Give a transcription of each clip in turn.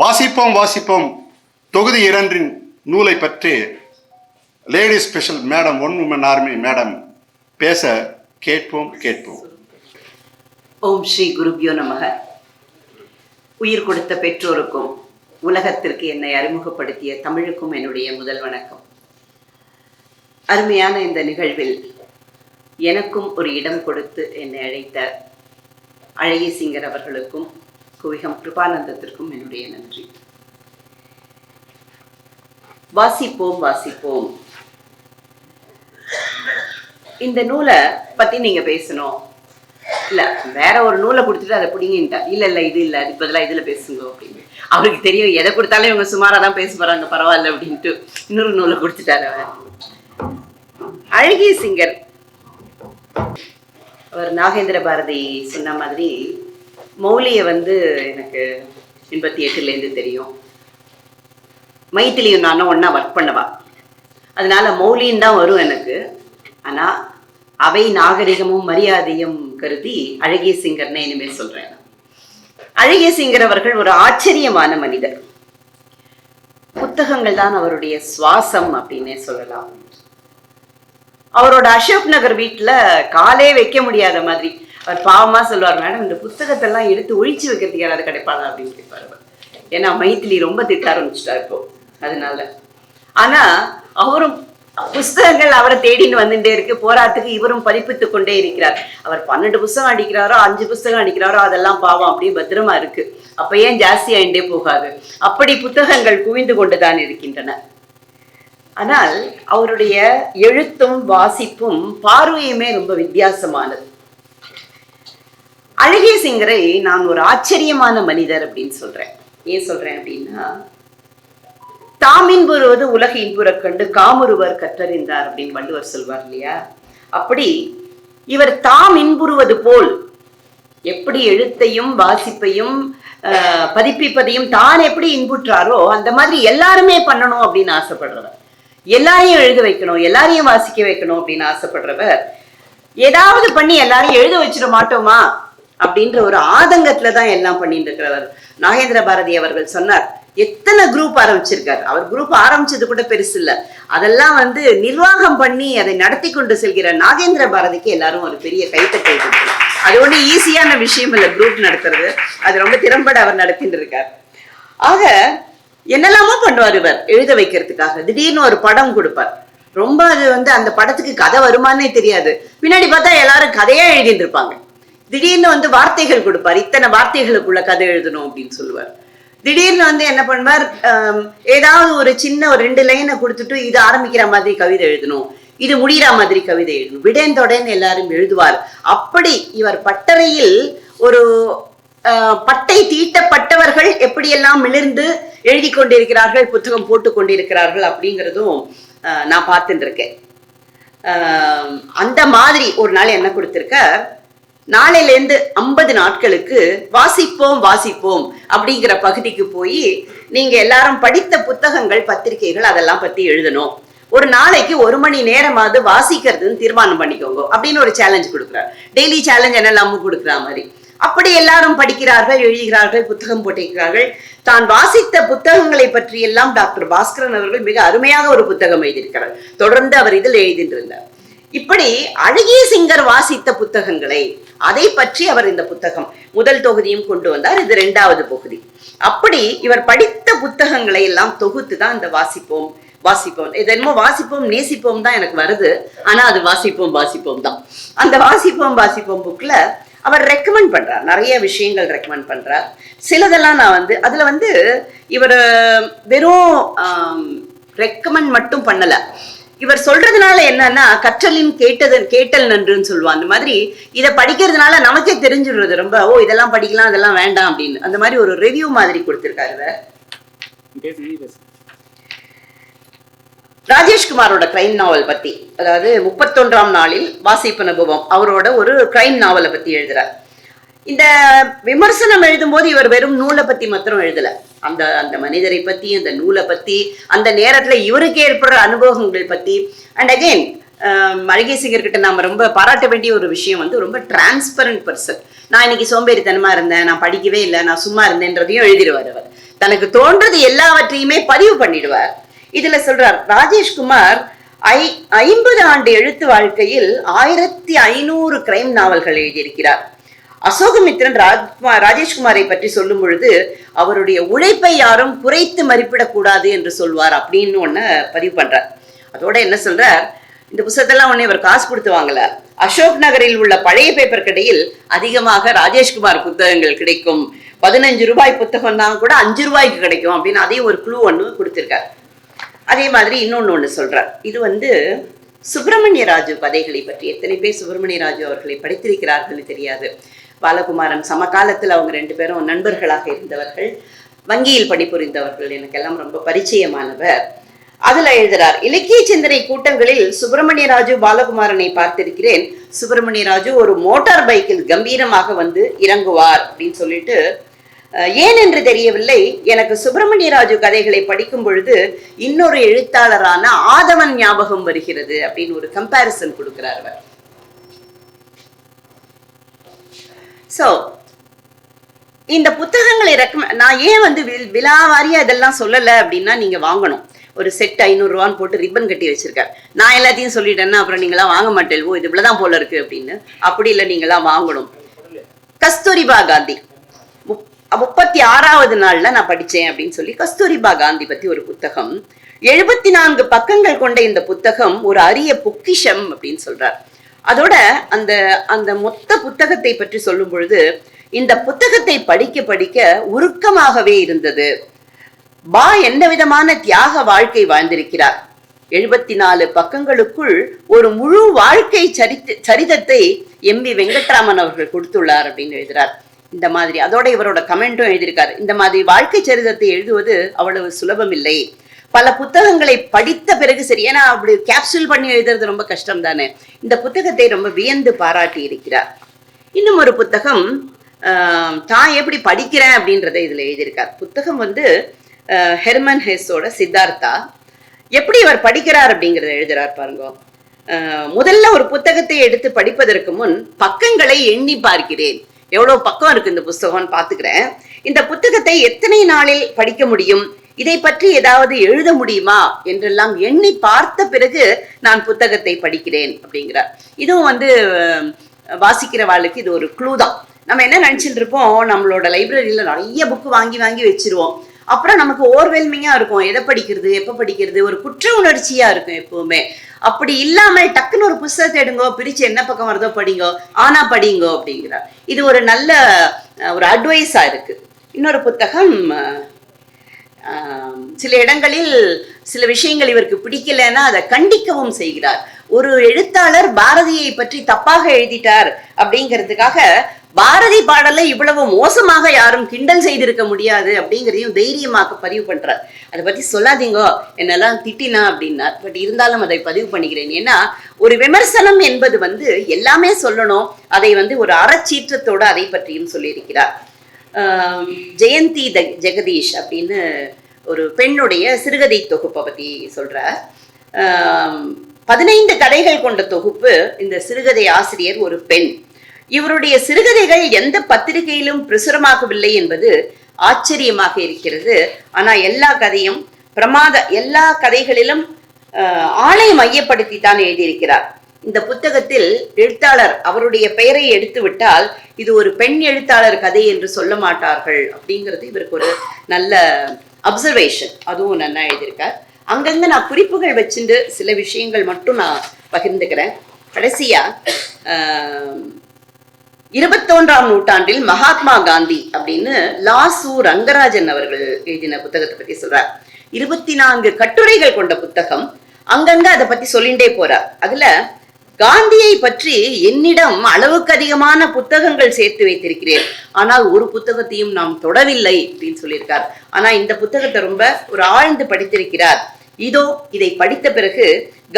வாசிப்போம் வாசிப்போம். தொகுதி இரண்டின் நூலை பற்றி lady special madam one woman army madam பேச கேட்போம் கேட்போம். ஓம் ஸ்ரீ குருபியோ நமக. உயிர் கொடுத்த பெற்றோருக்கும் உலகத்திற்கு என்னை அறிமுகப்படுத்திய தமிழுக்கும் என்னுடைய முதல் வணக்கம். அருமையான இந்த நிகழ்வில் எனக்கும் ஒரு இடம் கொடுத்து என்னை அழைத்த அழகிய சிங்கர் அவர்களுக்கும் குவிகம் கிருபானந்தத்திற்கும் என்னுடைய நன்றி. வாசிப்போம் வாசிப்போம். இந்த நூலை பத்தி நீங்க பேசணும். இல்ல வேற ஒரு நூலை கொடுத்துட்டு அதை பிடிங்கிட்டா. இல்ல இல்ல இது இல்ல அதுக்கு பதிலா இதுல பேசுங்க அப்படின்னு. அவருக்கு தெரியும் எதை கொடுத்தாலும் இவங்க சுமாரா தான் பேச போறாங்க பரவாயில்ல அப்படின்ட்டு இன்னொரு நூலை கொடுத்துட்டாரு அவர். அழகிய சிங்கர். அவர் நாகேந்திர பாரதி சொன்ன மாதிரி மௌலியை வந்து எனக்கு எண்பத்தி எட்டுலேருந்து தெரியும். மைத்திலியும் நானும் ஒன்றா ஒர்க் பண்ணவா. அதனால மௌலின்னு தான் வரும் எனக்கு. ஆனால் அவை நாகரிகமும் மரியாதையும் கருதி அழகிய சிங்கர்னு இனிமேல் சொல்கிறேன் அழகிய சிங்கர் அவர்கள் ஒரு ஆச்சரியமான மனிதர். புத்தகங்கள் தான் அவருடைய சுவாசம் அப்படின்னே சொல்லலாம். அவரோட அசோக் நகர் வீட்டில் காலே வைக்க முடியாத மாதிரி அவர் பாவமாக சொல்லுவார் மேடம் இந்த புத்தகத்தெல்லாம் எடுத்து ஒழிச்சு வைக்கிறதுக்கு யாராவது கிடைப்பாளா? அப்படின்னு கேட்பார் அவர். ஏன்னா மைத்திலி ரொம்ப திட்ட ஆரம்பிச்சிட்டா இப்போ. அதனால. ஆனா அவரும் புஸ்தகங்கள் அவரை தேடின்னு வந்துட்டே இருக்கு. போராட்டத்துக்கு இவரும் பதிப்பித்து கொண்டே இருக்கிறார். அவர் பன்னெண்டு புஸ்தகம் அடிக்கிறாரோ அஞ்சு புஸ்தகம் அடிக்கிறாரோ அதெல்லாம் பாவம் அப்படியே பத்திரமா இருக்கு. அப்ப ஏன் ஜாஸ்தி ஆயிண்டே போகாது? அப்படி புத்தகங்கள் குவிந்து கொண்டுதான் இருக்கின்றன. ஆனால் அவருடைய எழுத்தும் வாசிப்பும் பார்வையுமே ரொம்ப வித்தியாசமானது. அழகிய சிங்கரை நான் ஒரு ஆச்சரியமான மனிதர் அப்படின்னு சொல்றேன். ஏன் சொல்றேன் அப்படின்னா தாம் இன்புறுவது உலக இன்புறக் கண்டு காமுருவர் கற்றறிந்தார் அப்படின்னு வள்ளுவர் சொல்வார் இல்லையா? அப்படி இவர் தாம் இன்புறுவது போல் எப்படி எழுத்தையும் வாசிப்பையும் ஆஹ், பதிப்பிப்பதையும் தான் எப்படி இன்புற்றாரோ அந்த மாதிரி எல்லாருமே பண்ணணும் அப்படின்னு ஆசைப்படுறவர். எல்லாரையும் எழுத வைக்கணும் எல்லாரையும் வாசிக்க வைக்கணும் அப்படின்னு ஆசைப்படுறவர். ஏதாவது பண்ணி எல்லாரையும் எழுத வச்சிட மாட்டோமா? அப்படின்ற ஒரு ஆதங்கத்துல தான் எல்லாம் பண்ணிட்டு இருக்கிறவர். நாகேந்திர பாரதி அவர்கள் சொன்னார் எத்தனை குரூப் ஆரம்பிச்சிருக்காரு? அவர் குரூப் ஆரம்பிச்சது கூட பெருசு இல்ல. அதெல்லாம் வந்து நிர்வாகம் பண்ணி அதை நடத்தி கொண்டு செல்கிற நாகேந்திர பாரதிக்கு எல்லாரும் ஒரு பெரிய கைத்தட்டை கொடுக்கணும் அது ஒண்ணு ஈஸியான விஷயம் இல்ல குரூப் நடத்துறது. அது ரொம்ப திறம்பட அவர் நடத்திட்டு இருக்கார். ஆக என்னெல்லாமோ பண்ணுவார் இவர் எழுத வைக்கிறதுக்காக. திடீர்னு ஒரு படம் கொடுப்பார். ரொம்ப அது வந்து அந்த படத்துக்கு கதை வருமானே தெரியாது. பின்னாடி பார்த்தா எல்லாரும் கதையா எழுதிட்டு இருப்பாங்க. திடீர்னு வந்து வார்த்தைகள் கொடுப்பார். இத்தனை வார்த்தைகளுக்குள்ள கதை எழுதணும் அப்படின்னு சொல்லுவார். திடீர்னு வந்து என்ன பண்ணுவார்? ஏதாவது ஒரு சின்ன ஒரு ரெண்டு லைனை கொடுத்துட்டு இது ஆரம்பிக்கிற மாதிரி கவிதை எழுதணும். இது முடிகிற மாதிரி கவிதை எழுதணும். விடேந்தோடன்னு எல்லாரும் எழுதுவார். அப்படி இவர் பட்டறையில் ஒரு ஆஹ், பட்டை தீட்டப்பட்டவர்கள் எப்படியெல்லாம் மிளிர்ந்து எழுதி கொண்டிருக்கிறார்கள் புத்தகம் போட்டு கொண்டிருக்கிறார்கள் அப்படிங்கிறதும் ஆஹ், நான் பார்த்துட்டு இருக்கேன். ஆஹ், அந்த மாதிரி ஒரு நாள் என்ன கொடுத்திருக்க நாளையிலேருந்து ஐம்பது நாட்களுக்கு வாசிப்போம் வாசிப்போம் அப்படிங்கிற பகுதிக்கு போய் நீங்க எல்லாரும் படித்த புத்தகங்கள் பத்திரிகைகள் அதெல்லாம் பத்தி எழுதணும். ஒரு நாளைக்கு ஒரு மணி நேரமாவது வாசிக்கிறதுன்னு தீர்மானம் பண்ணிக்கோங்க அப்படின்னு ஒரு சேலஞ்ச் கொடுக்குறார். டெய்லி சேலஞ்ச் என்னெல்லாமும் கொடுக்குற மாதிரி. அப்படி எல்லாரும் படிக்கிறார்கள் எழுதுகிறார்கள் புத்தகம் போட்டிருக்கிறார்கள். தான் வாசித்த புத்தகங்களை பற்றி எல்லாம் டாக்டர் பாஸ்கரன் அவர்கள் மிக அருமையாக ஒரு புத்தகம் எழுதியிருக்கிறார். தொடர்ந்து அவர் இதில் எழுதிட்டு இருந்தார். இப்படி அழகிய சிங்கர் வாசித்த புத்தகங்களை அதை பற்றி அவர் இந்த புத்தகம் முதல் தொகுதியும் கொண்டு வந்தார். இது இரண்டாவது பகுதி அப்படி இவர் படித்த புத்தகங்களை எல்லாம் தொகுத்து தான் இந்த வாசிப்போம் வாசிப்போம். இதென்னமோ வாசிப்போம் நேசிப்போம் தான் எனக்கு வருது. ஆனா அது வாசிப்போம் வாசிப்போம் தான். அந்த வாசிப்போம் வாசிப்போம் புக்ல அவர் ரெக்கமெண்ட் பண்றார். நிறைய விஷயங்கள் ரெக்கமெண்ட் பண்றார். சிலதெல்லாம் நான் வந்து அதுல வந்து இவர் வெறும் ரெக்கமெண்ட் மட்டும் பண்ணல. இவர் சொல்றதுனால என்னன்னா கற்றலின் கேட்டது கேட்டல் நன்றுன்னு சொல்லுவான் அந்த மாதிரி இதை படிக்கிறதுனால நமக்கே தெரிஞ்சிடுறது. ரொம்ப ஓ இதெல்லாம் படிக்கலாம் அதெல்லாம் வேண்டாம் அப்படின்னு. அந்த மாதிரி ஒரு ரிவ்யூ மாதிரி கொடுத்திருக்காரு ராஜேஷ்குமாரோட கிரைம் நாவல் பத்தி அதாவது முப்பத்தொன்றாம் நாளில் வாசிப்பு அனுபவம் அவரோட ஒரு கிரைம் நாவலை பத்தி எழுதுறார். இந்த விமர்சனம் எழுதும் போது இவர் வெறும் நூலை பத்தி மாத்திரம் எழுதல. அந்த அந்த மனிதரை பத்தி அந்த நூலை பத்தி அந்த நேரத்துல இவருக்கு ஏற்படுற அனுபவங்கள் பத்தி. அண்ட் அகெயின் மளிகை சிங்கர்கிட்ட நாம ரொம்ப பாராட்ட வேண்டிய ஒரு விஷயம் வந்து ரொம்ப டிரான்ஸ்பரண்ட் பர்சன் நான் இன்னைக்கு சோம்பேறித்தனமா இருந்தேன் நான் படிக்கவே இல்லை நான் சும்மா இருந்தேன்றதையும் எழுதிடுவார் அவர். தனக்கு தோன்றது எல்லாவற்றையுமே பதிவு பண்ணிடுவார். இதுல சொல்றார் ராஜேஷ்குமார் ஐ ஐம்பது ஆண்டு எழுத்து வாழ்க்கையில் ஆயிரத்தி ஐநூறு கிரைம் நாவல்கள் எழுதியிருக்கிறார். அசோகமித்ரன் ராஜ்குமார் ராஜேஷ்குமாரை பற்றி சொல்லும் பொழுது அவருடைய உழைப்பை யாரும் குறைத்து மதிப்பிடக்கூடாது என்று சொல்வார் அப்படின்னு ஒன்று பதிவு பண்றார். அதோட என்ன சொல்றார்? இந்த புத்தகத்தெல்லாம் ஒன்று இவர் காசு கொடுத்து வாங்கல. அசோக் நகரில் உள்ள பழைய பேப்பர் கடையில் அதிகமாக ராஜேஷ்குமார் புத்தகங்கள் கிடைக்கும். பதினஞ்சு ரூபாய் புத்தகம் தான் கூட அஞ்சு ரூபாய்க்கு கிடைக்கும் அப்படின்னு அதையும் ஒரு குழு ஒன்று கொடுத்துருக்கார். அதே மாதிரி இன்னொன்னு ஒன்று சொல்கிறார் இது வந்து சுப்பிரமணிய ராஜு கதைகளை பற்றி. எத்தனை பேர் சுப்பிரமணிய ராஜு அவர்களை படித்திருக்கிறார்கள் தெரியாது. பாலகுமாரன் சமகாலத்தில் அவங்க ரெண்டு பேரும் நண்பர்களாக இருந்தவர்கள் வங்கியில் பணிபுரிந்தவர்கள் எனக்கெல்லாம் ரொம்ப பரிச்சயமானவர். அதுல எழுதுறார் இலக்கிய சிந்தனை கூட்டங்களில் சுப்பிரமணிய ராஜு பாலகுமாரனை பார்த்திருக்கிறேன். சுப்பிரமணிய ராஜு ஒரு மோட்டார் பைக்கில் கம்பீரமாக வந்து இறங்குவார் அப்படின்னு சொல்லிட்டு ஏன் என்று தெரியவில்லை. எனக்கு சுப்பிரமணிய ராஜு கதைகளை படிக்கும் பொழுது இன்னொரு எழுத்தாளரான ஆதவன் ஞாபகம் வருகிறது அப்படின்னு ஒரு கம்பாரிசன் கொடுக்கிறார் அவர். ஸோ இந்த புத்தகங்களை ரெக்கமெண்ட் நான் ஏன் வந்து வில்- விலாவாரியா இதெல்லாம் சொல்லலை அப்படின்னா நீங்கள் வாங்கணும். ஒரு செட் ஐநூறுரூவான்னு போட்டு ரிப்பன் கட்டி வச்சிருக்காரு. நான் எல்லாத்தையும் சொல்லிட்டேன்னா அப்புறம் நீங்களாம் வாங்க மாட்டேன் ஓ இது இவ்வளவுதான் போல இருக்கு அப்படின்னு. அப்படி இல்லை நீங்களாம் வாங்கணும். கஸ்தூரிபா காந்தி. முப்பத்தி ஆறாவது நாள்ல நான் படித்தேன் அப்படின்னு சொல்லி கஸ்தூரிபா காந்தி பத்தி ஒரு புத்தகம். எழுபத்தி நான்கு பக்கங்கள் கொண்ட இந்த புத்தகம் ஒரு அரிய பொக்கிஷம் அப்படின்னு சொல்றார். அதோட அந்த அந்த மொத்த புத்தகத்தை பற்றி சொல்லும் பொழுது இந்த புத்தகத்தை படிக்க படிக்க உருக்கமாகவே இருந்தது. பா என்ன விதமான தியாக வாழ்க்கை வாழ்ந்திருக்கிறார்? எழுபத்தி நாலு பக்கங்களுக்குள் ஒரு முழு வாழ்க்கை சரித்து சரிதத்தை எம் வி வெங்கட்ராமன் அவர்கள் கொடுத்துள்ளார் அப்படின்னு எழுதுறார். இந்த மாதிரி அதோட இவரோட கமெண்ட்டும் எழுதியிருக்காரு. இந்த மாதிரி வாழ்க்கை சரிதத்தை எழுதுவது அவ்வளவு சுலபமில்லை. பல புத்தகங்களை படித்த பிறகு சரி ஏன்னா அப்படி கேப்சூல் பண்ணி எழுதுறது ரொம்ப கஷ்டம் தானே இந்த புத்தகத்தை ரொம்ப வியந்து பாராட்டி இருக்கிறார். இன்னும் ஒரு புத்தகம் ஆஹ், தான் எப்படி படிக்கிறேன்? அப்படின்றத இதில் எழுதியிருக்கார். புத்தகம் வந்து ஹெர்மன் ஹெஸோட சித்தார்த்தா? எப்படி அவர் படிக்கிறார் அப்படிங்கறத எழுதுறார் பாருங்க. முதல்ல ஒரு புத்தகத்தை எடுத்து படிப்பதற்கு முன் பக்கங்களை எண்ணி பார்க்கிறேன். எவ்வளவு பக்கம் இருக்கு இந்த புஸ்தகம்னு பார்த்துக்கிறேன். இந்த புத்தகத்தை எத்தனை நாளில் படிக்க முடியும்? இதை பற்றி ஏதாவது எழுத முடியுமா என்றெல்லாம் எண்ணி பார்த்த பிறகு நான் புத்தகத்தை படிக்கிறேன் அப்படிங்கிறார். இதுவும் வந்து வாசிக்கிறவாளுக்கு இது ஒரு க்ளூ தான். நம்ம என்ன நினச்சிட்டு இருப்போம்? நம்மளோட லைப்ரரியில நிறைய புக்கு வாங்கி வாங்கி வச்சிருவோம். அப்புறம் நமக்கு ஓர்வெல்மிங்கா இருக்கும். எதை படிக்கிறது எப்ப படிக்கிறது? ஒரு குற்ற உணர்ச்சியா இருக்கும் எப்பவுமே. அப்படி இல்லாமல் டக்குன்னு ஒரு புஸ்தகத்தை எடுங்கோ பிரிச்சு என்ன பக்கம் வருதோ படிங்கோ ஆனா படிங்கோ அப்படிங்கிறார். இது ஒரு நல்ல ஒரு அட்வைஸா இருக்கு. இன்னொரு புத்தகம் சில இடங்களில் சில விஷயங்கள் இவருக்கு பிடிக்கலைன்னா அதை கண்டிக்கவும் செய்கிறார். ஒரு எழுத்தாளர் பாரதியை பற்றி தப்பாக எழுதிட்டார் அப்படிங்கிறதுக்காக பாரதி பாடலை இவ்வளவு மோசமாக யாரும் கிண்டல் செய்திருக்க முடியாது அப்படிங்கிறதையும் தைரியமாக பதிவு பண்றார். அதை பத்தி சொல்லாதீங்கோ என்னெல்லாம் திட்டினா அப்படின்னார். பட் இருந்தாலும் அதை பதிவு பண்ணிக்கிறேன். ஏன்னா ஒரு விமர்சனம் என்பது வந்து எல்லாமே சொல்லணும். அதை வந்து ஒரு அறச்சீற்றத்தோடு அதை பற்றியும் சொல்லியிருக்கிறார். ஜெயந்தி த- ஜெகதீஷ் அப்படின்னு ஒரு பெண்ணுடைய சிறுகதை தொகுப்பை பத்தி சொல்கிறார் பதினைந்து கதைகள் கொண்ட தொகுப்பு இந்த சிறுகதை ஆசிரியர் ஒரு பெண். இவருடைய சிறுகதைகள் எந்த பத்திரிகையிலும் பிரசுரமாகவில்லை என்பது ஆச்சரியமாக இருக்கிறது. ஆனா எல்லா கதையும் பிரமாத எல்லா கதைகளிலும் ஆஹ், ஆளை மையப்படுத்தி தான் எழுதியிருக்கிறார். இந்த புத்தகத்தில் எழுத்தாளர் அவருடைய பெயரை எடுத்து விட்டால் இது ஒரு பெண் எழுத்தாளர் கதை என்று சொல்ல மாட்டார்கள் அப்படிங்கிறது இவருக்கு ஒரு நல்ல அப்சர்வேஷன் அதுவும் நல்லா எழுதியிருக்கார். அங்கங்க நான் குறிப்புகள் வச்சுட்டு சில விஷயங்கள் மட்டும் நான் பகிர்ந்துக்கிறேன். கடைசியா ஆஹ், இருபத்தொன்றாம் நூற்றாண்டில் மகாத்மா காந்தி அப்படின்னு லாசு ரங்கராஜன் அவர்கள் எழுதின புத்தகத்தை பத்தி சொல்றார். இருபத்தி நான்கு கட்டுரைகள் கொண்ட புத்தகம் அங்கங்க அதை பத்தி சொல்லிண்டே போறார். அதுல காந்தியை பற்றி என்னிடம் அளவுக்கு அதிகமான புத்தகங்கள் சேர்த்து வைத்திருக்கிறேன். ஆனால் ஒரு புத்தகத்தையும் நாம் தொடவில்லை அப்படின்னு சொல்லியிருக்கார். ஆனா இந்த புத்தகத்தை ரொம்ப ஒரு ஆழ்ந்து படித்திருக்கிறார். இதோ இதை படித்த பிறகு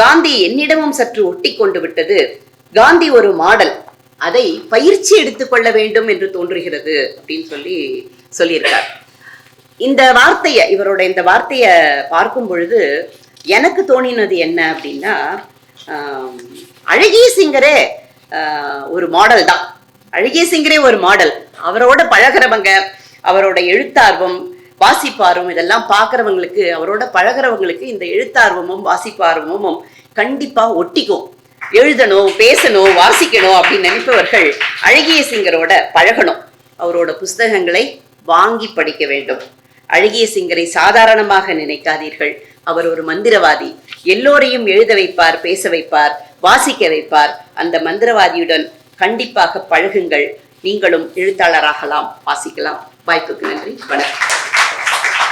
காந்தி என்னிடமும் சற்று ஒட்டி கொண்டு விட்டது. காந்தி ஒரு மாடல். அதை பயிற்சி எடுத்துக்கொள்ள வேண்டும் என்று தோன்றுகிறது அப்படின்னு சொல்லி சொல்லியிருக்கார். இந்த வார்த்தையை இவரோட இந்த வார்த்தையை பார்க்கும் பொழுது எனக்கு தோணினது என்ன அப்படின்னா அழகிய சிங்கரே ஆஹ், ஒரு மாடல் தான். அழகிய சிங்கரே ஒரு மாடல் அவரோட பழகிறவங்க அவரோட எழுத்தார்வம் வாசிப்பார்வம் இதெல்லாம் பார்க்கறவங்களுக்கு அவரோட பழகுறவங்களுக்கு இந்த எழுத்தார்வமும் வாசிப்பார்வமும் கண்டிப்பா ஒட்டிக்கும். எழுதணும் பேசணும் வாசிக்கணும் அப்படின்னு நினைப்பவர்கள் அழகிய சிங்கரோட பழகணும். அவரோட புஸ்தகங்களை வாங்கி படிக்க வேண்டும். அழகிய சிங்கரை சாதாரணமாக நினைக்காதீர்கள். அவர் ஒரு மந்திரவாதி. எல்லோரையும் எழுத வைப்பார் பேச வைப்பார் வாசிக்க வைப்பார். அந்த மந்திரவாதியுடன் கண்டிப்பாக பழகுங்கள். நீங்களும் எழுத்தாளராகலாம். வாசிக்கலாம். வாய்ப்புக்கு நன்றி. வணக்கம்.